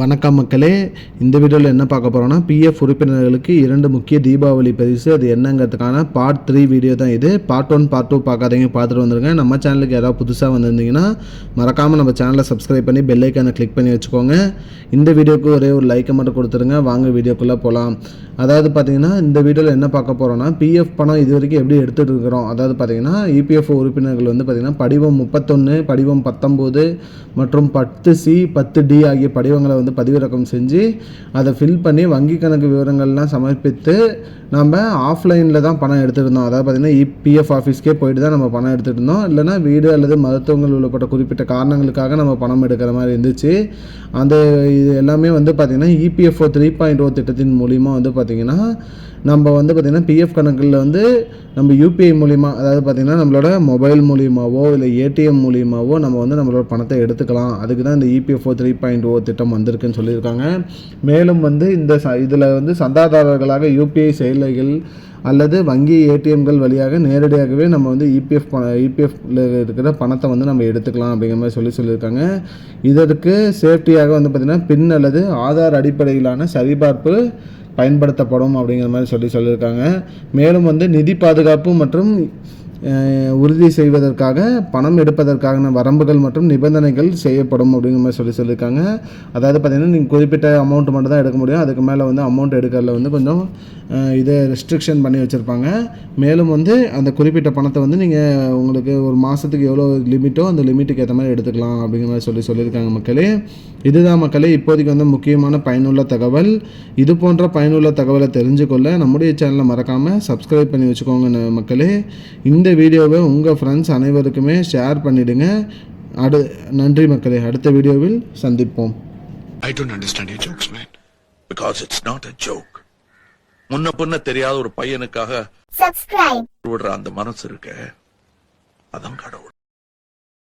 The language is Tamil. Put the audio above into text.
வணக்கம் மக்களே. இந்த வீடியோவில் என்ன பார்க்க போகிறோம்னா பிஎஃப் உறுப்பினர்களுக்கு இரண்டு முக்கிய தீபாவளி பரிசு அது என்னங்கிறதுக்கான பார்ட் த்ரீ வீடியோ தான் இது. பார்ட் ஒன் பார்ட் டூ பார்க்காதீங்க பார்த்துட்டு வந்துருங்க. நம்ம சேனலுக்கு யாராவது புதுசாக வந்திருந்தீங்கன்னா மறக்காமல் நம்ம சேனலை சப்ஸ்கிரைப் பண்ணி பெல்லைக்கானை கிளிக் பண்ணி வச்சுக்கோங்க. இந்த வீடியோக்கு ஒரே ஒரு லைக்கை மட்டும் கொடுத்துருங்க. வாங்க வீடியோக்குள்ளே போகலாம் அதாவது பார்த்தீங்கன்னா இந்த வீடியோவில் என்ன பார்க்க போகிறோம்னா பிஎஃப் பணம் இது வரைக்கும் எப்படி எடுத்துகிட்டு இருக்கிறோம்? அதாவது பார்த்தீங்கன்னா இபிஎஃப் உறுப்பினர்கள் வந்து பார்த்தீங்கன்னா படிவம் முப்பத்தொன்று படிவம் பத்தொம்போது மற்றும் பத்து சி பத்து டி ஆகிய படிவங்களை வந்து பதிவிறக்கம் செஞ்சு அதை ஃபில் பண்ணி வங்கி கணக்கு விவரங்கள்லாம் சமர்ப்பித்து நம்ம ஆஃப்லைனில் தான் பணம் எடுத்துருந்தோம். அதாவது பார்த்திங்கன்னா இபிஎஃப் ஆஃபீஸ்க்கே போயிட்டு தான் நம்ம பணம் எடுத்துகிட்டு இருந்தோம். இல்லைனா வீடு அல்லது மருத்துவங்கள் உள்ளப்பட்ட குறிப்பிட்ட காரணங்களுக்காக நம்ம பணம் எடுக்கிற மாதிரி இருந்துச்சு. அந்த இது எல்லாமே வந்து பார்த்திங்கன்னா EPFO three point O oh திட்டத்தின் மூலிமா வந்து பார்த்திங்கன்னா நம்ம வந்து பார்த்திங்கன்னா பிஎஃப் கணக்கில் வந்து நம்ம யூபிஐ மூலிமா அதாவது பார்த்திங்கன்னா நம்மளோட மொபைல் மூலியமாவோ இல்லை ஏடிஎம் மூலியமாவோ நம்ம வந்து நம்மளோட பணத்தை எடுத்துக்கலாம். அதுக்கு தான் இந்த EPFO three point O oh திட்டம் வந்து வந்திருக்குன்னு சொல்லியிருக்காங்க. மேலும் வந்து இந்த ச இதில் வந்து சந்தாதாரர்களாக யூபிஐ செயலிகள் அல்லது வங்கி ஏடிஎம்கள் வழியாக நேரடியாகவே நம்ம வந்து இபிஎஃப் ப இபிஎஃப்ல இருக்கிற பணத்தை வந்து நம்ம எடுத்துக்கலாம் அப்படிங்கிற மாதிரி சொல்லி சொல்லியிருக்காங்க. இதற்கு சேஃப்டியாக வந்து பார்த்திங்கன்னா பின் அல்லது ஆதார் அடிப்படையிலான சரிபார்ப்பு பயன்படுத்தப்படும் அப்படிங்கிற மாதிரி சொல்லி சொல்லியிருக்காங்க. மேலும் வந்து நிதி பாதுகாப்பு மற்றும் உறுதி செய்வதற்காக பணம் எடுப்பதற்கான வரம்புகள் மற்றும் நிபந்தனைகள் செய்யப்படும் அப்படிங்கிற மாதிரி சொல்லி சொல்லியிருக்காங்க. அதாவது பார்த்திங்கன்னா நீங்கள் குறிப்பிட்ட அமௌண்ட் மட்டும் தான் எடுக்க முடியும். அதுக்கு மேலே வந்து அமௌண்ட் எடுக்கிறதுல வந்து கொஞ்சம் இதை ரெஸ்ட்ரிக்ஷன் பண்ணி வச்சுருப்பாங்க. மேலும் வந்து அந்த குறிப்பிட்ட பணத்தை வந்து நீங்கள் உங்களுக்கு ஒரு மாதத்துக்கு எவ்வளோ லிமிட்டோ அந்த லிமிட்டுக்கு ஏற்ற மாதிரி எடுத்துக்கலாம் அப்படிங்கிற மாதிரி சொல்லி சொல்லியிருக்காங்க மக்களே. இதுதான் மக்களே இப்போதைக்கு வந்து முக்கியமான பயனுள்ள தகவல். இது போன்ற பயனுள்ள தகவலை தெரிஞ்சுக்கொள்ள நம்முடைய சேனலை மறக்காமல் சப்ஸ்கிரைப் பண்ணி வச்சுக்கோங்க மக்களே. இந்த வீடியோவை உங்கள் ஃப்ரெண்ட்ஸ் அனைவருக்குமே ஷேர் பண்ணிவிடுங்க அடு நன்றி மக்களே. அடுத்த வீடியோவில் சந்திப்போம். I don't understand your jokes, man. Because it's not a joke. முன்ன பின்ன தெரியாத ஒரு பையனுக்காக subscribe. விடுற அந்த மனசு இருக்க. அதான் கடவுள்.